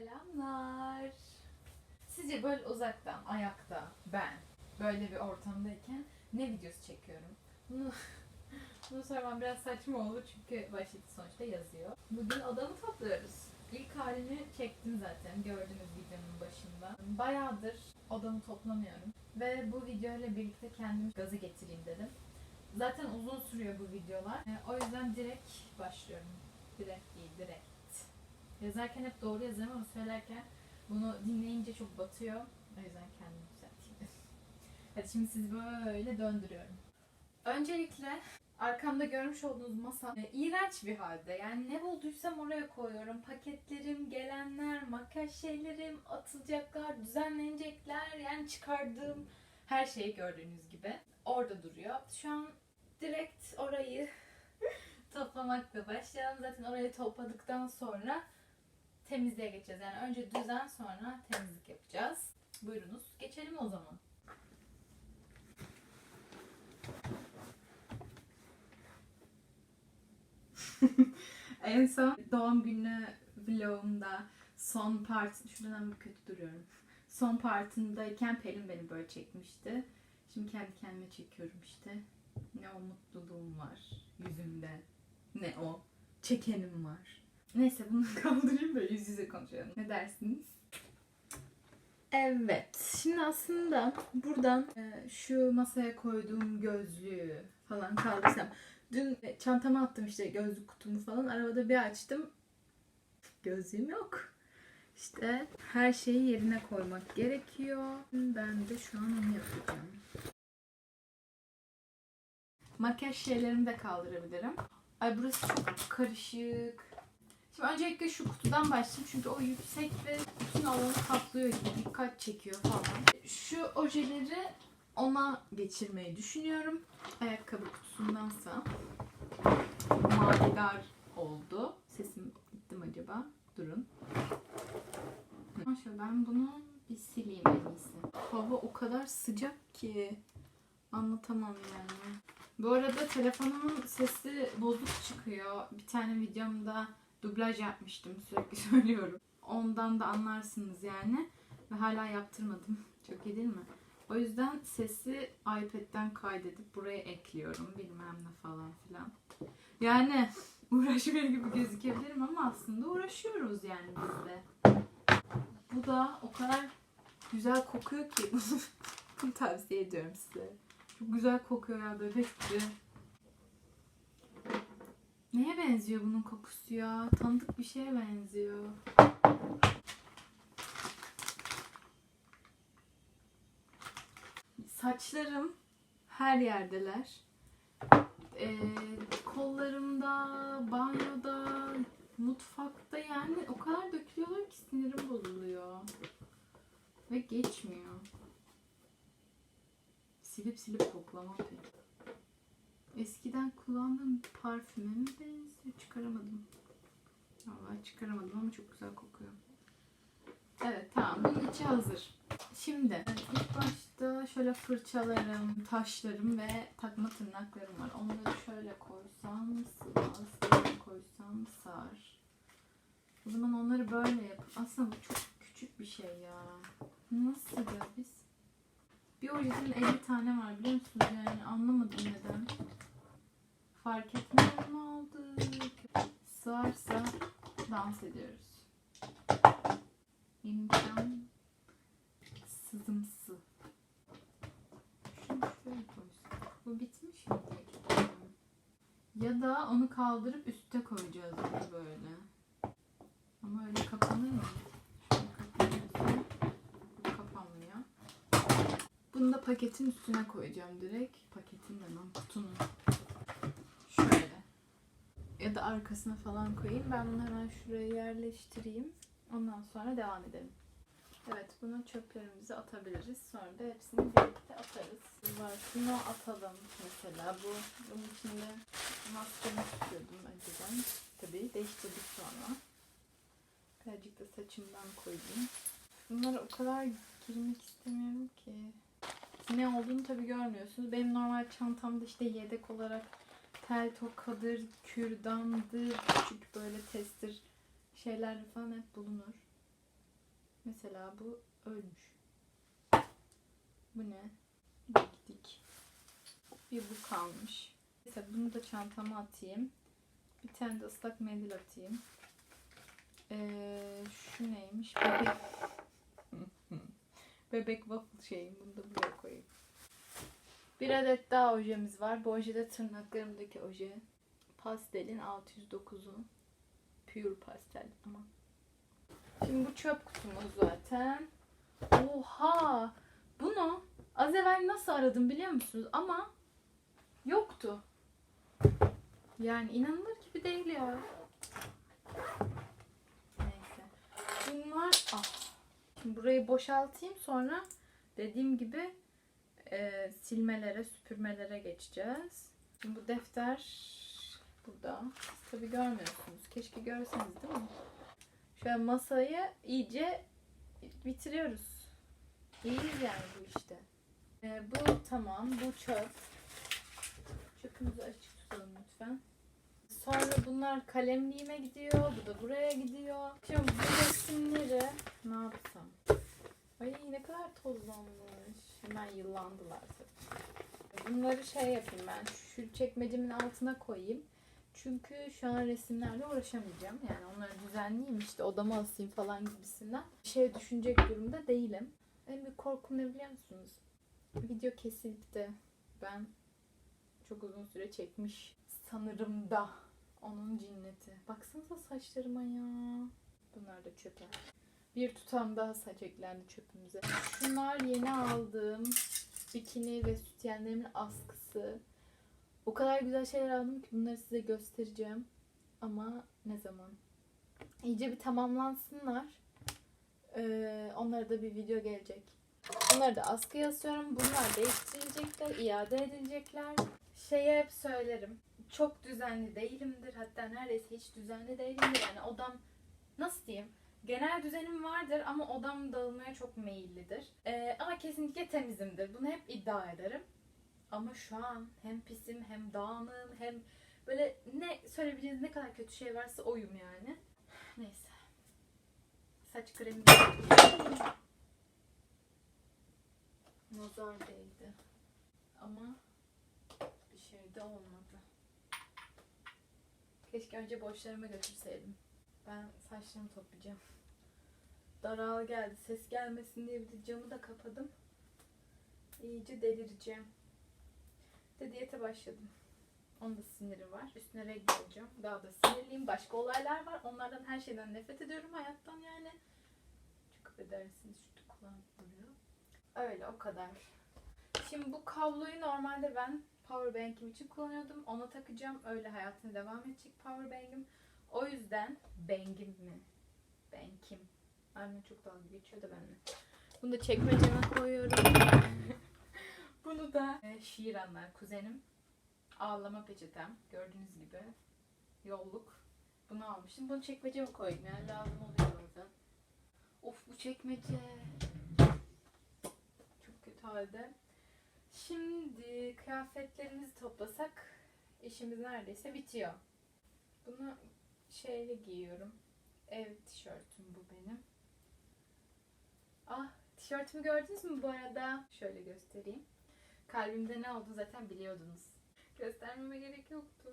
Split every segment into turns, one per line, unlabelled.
Selamlar. Sizce böyle uzaktan, ayakta, ben böyle bir ortamdayken ne videosu çekiyorum? Bunu, bunu sormam biraz saçma oldu çünkü başlıkta sonuçta yazıyor. Bugün odamı topluyoruz. İlk halini çektim zaten gördüğünüz videonun başında. Bayağıdır odamı toplamıyorum. Ve bu videoyla birlikte kendimi gaza getireyim dedim. Zaten uzun sürüyor bu videolar. E, o yüzden direkt başlıyorum. Direkt değil, direkt. Yazarken hep doğru yazarım ama söylerken bunu dinleyince çok batıyor. O yüzden kendimi düzelteyim. Hadi şimdi sizi böyle döndürüyorum. Öncelikle arkamda görmüş olduğunuz masa e, iğrenç bir halde. Yani ne bulduysam oraya koyuyorum. Paketlerim, gelenler, makyaj şeylerim, atılacaklar, düzenlenecekler. Yani çıkardığım her şeyi gördüğünüz gibi orada duruyor. Şu an direkt orayı toplamakla başlayalım. Zaten orayı topladıktan sonra temizliğe geçeceğiz. Yani önce düzen sonra temizlik yapacağız. Buyurunuz. Geçelim o zaman. en son doğum günü vlogumda son part, şuradan bir kötü duruyorum. Son partındayken Pelin beni böyle çekmişti. Şimdi kendi kendime çekiyorum işte. Ne o mutluluğum var yüzümde. Ne o çekenim var. Neyse bunu kaldırayım da yüz yüze konuşalım. Ne dersiniz? Evet. Şimdi aslında buradan e, şu masaya koyduğum gözlüğü falan kaldırsam. Dün e, çantama attım işte gözlük kutumu falan. Arabada bir açtım. Gözlüğüm yok. İşte her şeyi yerine koymak gerekiyor. Ben de şu an onu yapacağım. Makyaj şeylerimi de kaldırabilirim. Ay burası çok karışık. Şimdi öncelikle şu kutudan başlayayım çünkü o yüksek ve bütün alanı kaplıyor gibi dikkat çekiyor falan. Şu ojeleri ona geçirmeyi düşünüyorum. Ayakkabı kutusundansa. Manidar oldu. Sesim gitti mi acaba? Durun. Maşallah ben bunu bir sileyim en iyisi. Hava o kadar sıcak ki anlatamam yani. Bu arada telefonumun sesi bozuk çıkıyor. Bir tane videomda dublaj yapmıştım sürekli söylüyorum. Ondan da anlarsınız yani. Ve hala yaptırmadım. Çok iyi değil mi? O yüzden sesi iPad'den kaydedip buraya ekliyorum. Bilmem ne falan filan. Yani uğraşmıyor gibi gözükebilirim ama aslında uğraşıyoruz yani biz de. Bu da o kadar güzel kokuyor ki bunu tavsiye ediyorum size. Çok güzel kokuyor ya gibi. Neye benziyor bunun kokusu ya? Tanıdık bir şeye benziyor. Saçlarım her yerdeler. Ee, kollarımda, banyoda, mutfakta yani o kadar dökülüyorlar ki sinirim bozuluyor. Ve geçmiyor. Silip silip koklamam pek. Eskiden kullandığım parfüme mi benziyor? Çıkaramadım. Vallahi çıkaramadım ama çok güzel kokuyor. Evet tamam bunun içi hazır. Şimdi ilk başta şöyle fırçalarım, taşlarım ve takma tırnaklarım var. Onları şöyle koysam böyle koysam sığar. O zaman onları böyle yap. Aslında bu çok küçük bir şey ya. Nasıl biz? Bir ojenin 50 tane var biliyor musunuz? Yani anlamadım neden. Fark etmeden mi aldık? Sığarsa dans ediyoruz. İmkan sızımsı. Şunu şöyle koysak. Bu bitmiş mi? Ya da onu kaldırıp üste koyacağız böyle. Ama öyle kapanır mı? Şöyle kapanıyorsa bu kapanmıyor. Bunu da paketin üstüne koyacağım direkt. Paketin de lan kutunun. Şöyle. Ya da arkasına falan koyayım. Ben bunu hemen şuraya yerleştireyim. Ondan sonra devam edelim. Evet bunu çöplerimize atabiliriz. Sonra da hepsini birlikte atarız. Var. Şunu atalım mesela. Bu bunun içinde maskemi tutuyordum önceden. Tabii değiştirdik sonra. Birazcık da saçımdan koydum. Bunlara o kadar girmek istemiyorum ki. Ne olduğunu tabii görmüyorsunuz. Benim normal çantamda işte yedek olarak tel tokadır, kürdandır, küçük böyle tester şeyler falan hep bulunur. Mesela bu ölmüş. Bu ne? Dik dik. Bir bu kalmış. Neyse bunu da çantama atayım. Bir tane de ıslak mendil atayım. Ee, şu neymiş? Bebek. Bebek waffle şeyim. Bunu da buraya koyayım. Bir adet daha ojemiz var. Bu oje de tırnaklarımdaki oje. Pastelin 609'u. Pure pastel ama. Şimdi bu çöp kutumuz zaten. Oha! Bunu az evvel nasıl aradım biliyor musunuz? Ama yoktu. Yani inanılır gibi değil ya. Neyse. Bunlar ah. Şimdi burayı boşaltayım sonra dediğim gibi e, silmelere, süpürmelere geçeceğiz. Şimdi bu defter burada. Siz tabii görmüyorsunuz. Keşke görseniz değil mi? Şöyle masayı iyice bitiriyoruz. İyiyiz yani bu işte. E, bu tamam. Bu çöp. Çöpümüzü açık tutalım lütfen. Sonra bunlar kalemliğime gidiyor. Bu da buraya gidiyor. Şimdi bu resimleri ne yapsam? Ay ne kadar tozlanmış. Hemen yıllandılar tabii. Bunları şey yapayım ben. Şu çekmecemin altına koyayım. Çünkü şu an resimlerle uğraşamayacağım. Yani onları düzenleyeyim işte odama asayım falan gibisinden. Bir şey düşünecek durumda değilim. En büyük korkum ne biliyor musunuz? Video kesilip de ben çok uzun süre çekmiş sanırım da onun cinneti. Baksanıza saçlarıma ya. Bunlar da çöpe. Bir tutam daha saç eklendi çöpümüze. Şunlar yeni aldığım bikini ve sütyenlerimin askısı. O kadar güzel şeyler aldım ki bunları size göstereceğim. Ama ne zaman? İyice bir tamamlansınlar. Ee, onlara da bir video gelecek. Bunları da askıya asıyorum. Bunlar değiştirilecekler, iade edilecekler. Şeye hep söylerim. Çok düzenli değilimdir. Hatta neredeyse hiç düzenli değilimdir. Yani odam nasıl diyeyim? Genel düzenim vardır ama odam dağılmaya çok meyillidir. Ee, ama kesinlikle temizimdir. Bunu hep iddia ederim. Ama şu an hem pisim hem dağınığım hem böyle ne söyleyebileceğiniz ne kadar kötü şey varsa oyum yani. Neyse. Saç kremi Nazar değdi. Ama bir şey de olmadı. Keşke önce boşlarıma götürseydim. Ben saçlarımı toplayacağım. Daral geldi. Ses gelmesin diye bir de camı da kapadım. İyice delireceğim. De diyete başladım. Onun da siniri var. Üstüne regle olacağım. Daha da sinirliyim. Başka olaylar var. Onlardan her şeyden nefret ediyorum hayattan yani. Çok affedersiniz. Şurada kulağım vuruyor. Öyle o kadar. Şimdi bu kabloyu normalde ben powerbank'im için kullanıyordum. Ona takacağım. Öyle hayatına devam edecek powerbank'im. O yüzden bang'im mi? Bank'im. Anne çok dalga geçiyor da benimle. Bunu da çekmeceme koyuyorum. Bunu da e, Şiranlar kuzenim. Ağlama peçetem. Gördüğünüz gibi. Yolluk. Bunu almıştım. Bunu çekmeceme koydum. Yani lazım oluyor bazen. Of bu çekmece. Çok kötü halde. Şimdi kıyafetlerimizi toplasak işimiz neredeyse bitiyor. Bunu şeyle giyiyorum. Ev tişörtüm bu benim. Ah tişörtümü gördünüz mü bu arada? Şöyle göstereyim. Kalbimde ne oldu zaten biliyordunuz. Göstermeme gerek yoktu.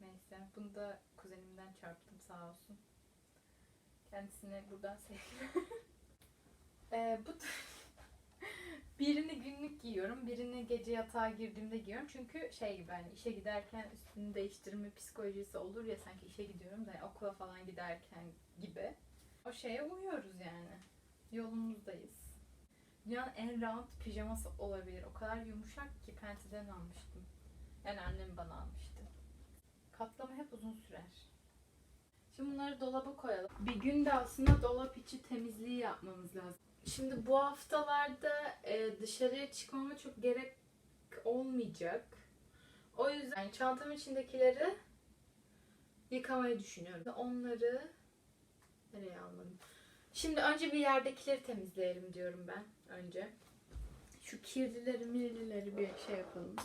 Neyse bunu da kuzenimden çarptım sağ olsun. Kendisine buradan sevgilim. ee, bu birini günlük giyiyorum, birini gece yatağa girdiğimde giyiyorum. Çünkü şey gibi hani işe giderken üstünü değiştirme psikolojisi olur ya sanki işe gidiyorum da yani okula falan giderken gibi. O şeye uyuyoruz yani. Yolumuzdayız. Dünyanın en rahat pijaması olabilir. O kadar yumuşak ki Penti'den almıştım. Yani annem bana almıştı. Katlama hep uzun sürer. Şimdi bunları dolaba koyalım. Bir günde aslında dolap içi temizliği yapmamız lazım. Şimdi bu haftalarda e, dışarıya çıkmama çok gerek olmayacak. O yüzden yani çantam içindekileri yıkamayı düşünüyorum. Onları nereye almadım? Şimdi önce bir yerdekileri temizleyelim diyorum ben önce. Şu kirlileri, mirlileri bir şey yapalım.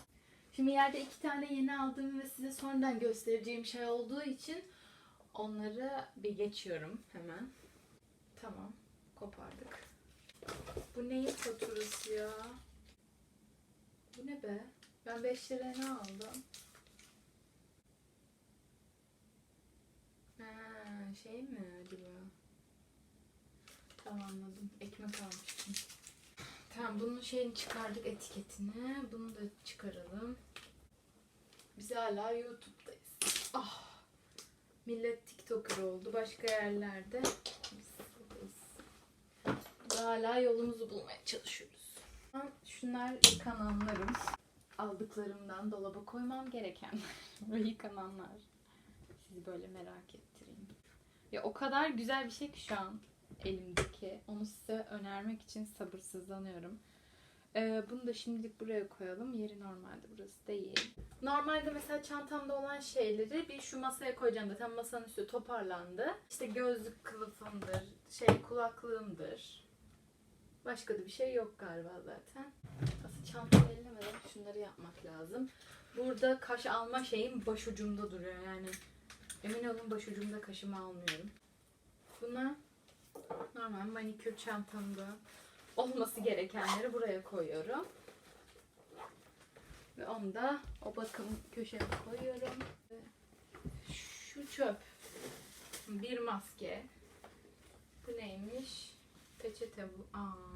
Şimdi yerde iki tane yeni aldığım ve size sonradan göstereceğim şey olduğu için onları bir geçiyorum hemen. Tamam. kopardık. Bu neyin faturası ya? Bu ne be? Ben 5 liraya ne aldım? Ha, şey mi acaba? Tamam anladım. Ekmek almıştım. Tamam bunun şeyini çıkardık etiketini. Bunu da çıkaralım. Biz hala YouTube'dayız. Ah. Millet TikToker oldu. Başka yerlerde. Biz hala yolumuzu bulmaya çalışıyoruz. Şunlar yıkananlarım. Aldıklarımdan dolaba koymam gereken ve yıkananlar. Sizi böyle merak ettireyim. Ya o kadar güzel bir şey ki şu an elimdeki. Onu size önermek için sabırsızlanıyorum. Ee, bunu da şimdilik buraya koyalım. Yeri normalde burası değil. Normalde mesela çantamda olan şeyleri bir şu masaya koyacağım. Zaten masanın üstü toparlandı. İşte gözlük kılıfımdır, şey kulaklığımdır. Başka da bir şey yok galiba zaten. Aslında çantamı ellemeden şunları yapmak lazım. Burada kaş alma şeyim başucumda duruyor yani. Emin olun başucumda kaşımı almıyorum. Buna normal manikür çantamda olması gerekenleri buraya koyuyorum. Ve onu da o bakım köşeme koyuyorum. Şu çöp. Bir maske. Bu neymiş? Peçete bu. Aa.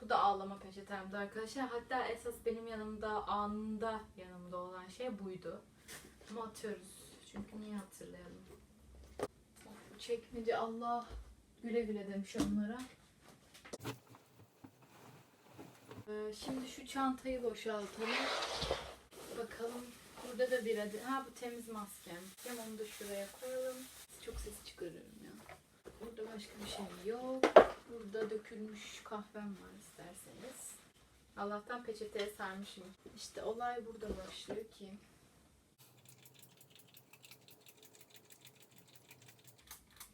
Bu da ağlama peçetemdi arkadaşlar. Hatta esas benim yanımda anında yanımda olan şey buydu. Ama atıyoruz. Çünkü niye hatırlayalım? Of, bu çekmece Allah güle güle demiş onlara. Ee, şimdi şu çantayı boşaltalım. Bakalım. Burada da bir adet. Ha bu temiz maskem. Hem onu da şuraya koyalım. Çok ses çıkarıyorum ya. Burada başka bir şey yok. Burada dökülmüş kahvem var isterseniz. Allah'tan peçeteye sarmışım. İşte olay burada başlıyor ki.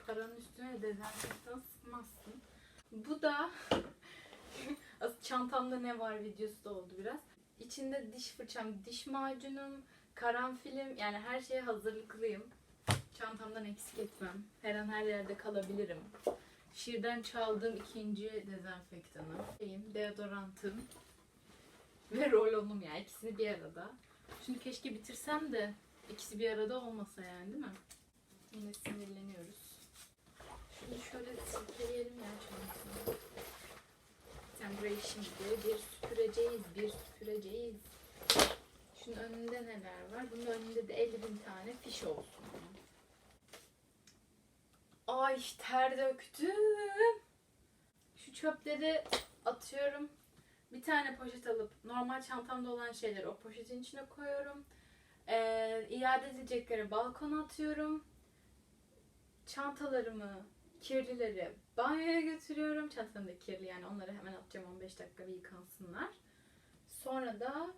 Paranın üstüne dezenfektan sıkmazsın. Bu da çantamda ne var videosu da oldu biraz. İçinde diş fırçam, diş macunum, karanfilim yani her şeye hazırlıklıyım. Çantamdan eksik etmem. Her an her yerde kalabilirim. Şiirden çaldığım ikinci dezenfektanım. Şeyim, deodorantım ve rolonum yani ikisini bir arada. Şimdi keşke bitirsem de ikisi bir arada olmasa yani değil mi? Yine sinirleniyoruz. Şunu şöyle silkeleyelim ya çantamı. Sen burayı şimdi bir süpüreceğiz, bir süpüreceğiz. Şunun önünde neler var? Bunun önünde de 50 bin tane fiş olsun. Ay ter döktüm. Şu çöpleri atıyorum. Bir tane poşet alıp normal çantamda olan şeyleri o poşetin içine koyuyorum. Ee, iade edecekleri balkona atıyorum. Çantalarımı, kirlileri banyoya götürüyorum. Çantam da kirli yani onları hemen atacağım 15 dakika bir yıkansınlar. Sonra da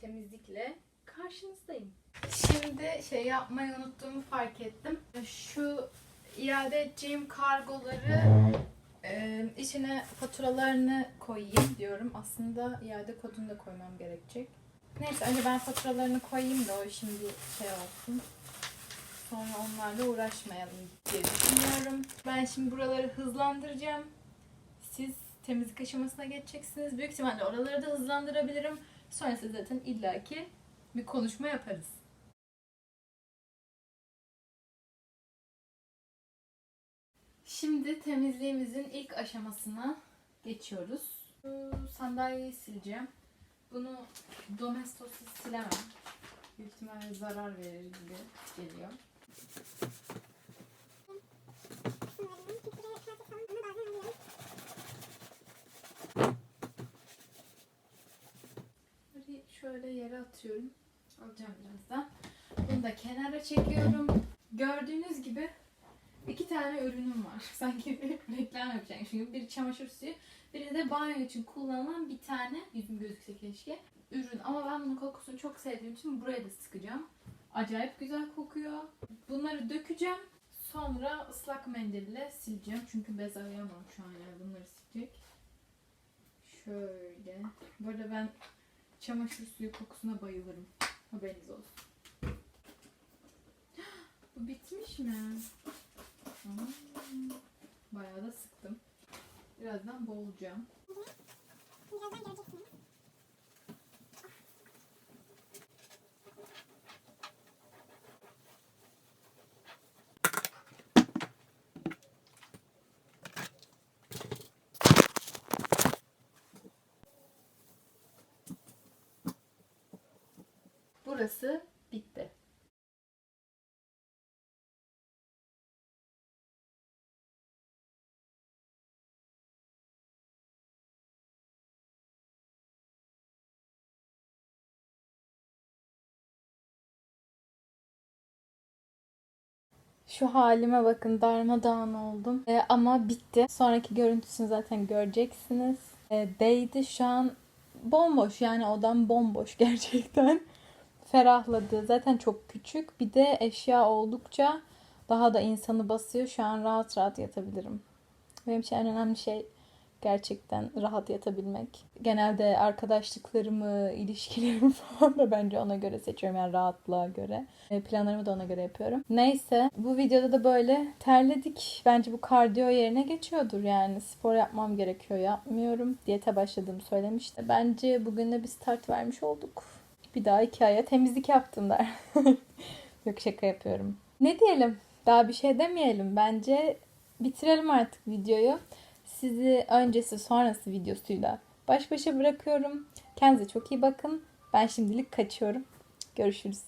temizlikle karşınızdayım. Şimdi şey yapmayı unuttuğumu fark ettim. Şu iade edeceğim kargoları e, içine faturalarını koyayım diyorum. Aslında iade kodunu da koymam gerekecek. Neyse önce ben faturalarını koyayım da o bir şey olsun. Sonra onlarla uğraşmayalım diye düşünüyorum. Ben şimdi buraları hızlandıracağım. Siz temizlik aşamasına geçeceksiniz. Büyük ihtimalle oraları da hızlandırabilirim. Sonrasında zaten illaki bir konuşma yaparız. Şimdi temizliğimizin ilk aşamasına geçiyoruz. Sandalyeyi sileceğim. Bunu domestosuz silemem. Büyük ihtimalle zarar verir gibi geliyor. Şöyle yere atıyorum. Alacağım birazdan. Bunu da kenara çekiyorum. Gördüğünüz gibi iki tane ürünüm var. Sanki reklam yapacağım. Çünkü bir çamaşır suyu, biri de banyo için kullanılan bir tane, yüzüm gözükse keşke, ürün. Ama ben bunun kokusunu çok sevdiğim için buraya da sıkacağım. Acayip güzel kokuyor. Bunları dökeceğim. Sonra ıslak mendille sileceğim. Çünkü bez arayamam şu an yani bunları silecek. Şöyle. Bu ben çamaşır suyu kokusuna bayılırım. Haberiniz olsun. Bu bitmiş mi? Hmm. Bayağı da sıktım. Birazdan boğulacağım.
Birazdan göreceksiniz.
Burası bitti. Şu halime bakın darmadağın oldum. Ee, ama bitti. Sonraki görüntüsünü zaten göreceksiniz. Ee, değdi şu an bomboş yani odam bomboş gerçekten. Ferahladı. Zaten çok küçük. Bir de eşya oldukça daha da insanı basıyor. Şu an rahat rahat yatabilirim. Benim için en önemli şey gerçekten rahat yatabilmek. Genelde arkadaşlıklarımı, ilişkilerimi falan da bence ona göre seçiyorum. Yani rahatlığa göre. E, Planlarımı da ona göre yapıyorum. Neyse bu videoda da böyle terledik. Bence bu kardiyo yerine geçiyordur yani. Spor yapmam gerekiyor yapmıyorum. Diyete başladığımı söylemişti. Bence bugün de bir start vermiş olduk. Bir daha iki aya temizlik yaptım der. Yok şaka yapıyorum. Ne diyelim? Daha bir şey demeyelim. Bence bitirelim artık videoyu. Sizi öncesi sonrası videosuyla baş başa bırakıyorum. Kendinize çok iyi bakın. Ben şimdilik kaçıyorum. Görüşürüz.